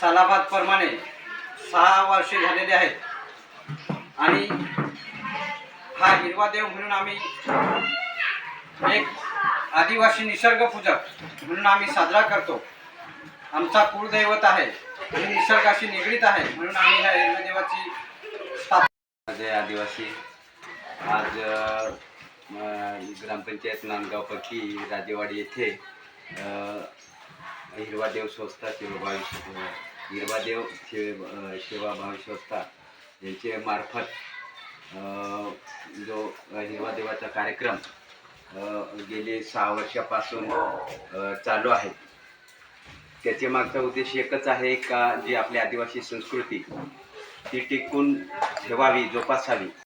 सालाबाद प्रमाणे सहा वर्षे झालेले आहेत. आणि हा हिरवा देव म्हणून आम्ही एक आदिवासी निसर्ग पूजक म्हणून आम्ही साजरा करतो. आमचा कुळदैवत आहे. आणि निसर्गाशी निगडीत आहे म्हणून आम्ही ह्या हिरवादेवाची स्थापना आदिवासी आज ग्रामपंचायत नांदगावपैकी राजेवाडी येथे हिरवादेव संस्था सेवाभावी हिरवादेव सेव अ, सेवाभावी संस्था यांचे मार्फत जो हिरवादेवाचा कार्यक्रम गेले सहा वर्षापासून चालू आहे. त्याचे मागचा उद्देश एकच आहे का जी आपली आदिवासी संस्कृती ती टिकून ठेवावी जोपासावी.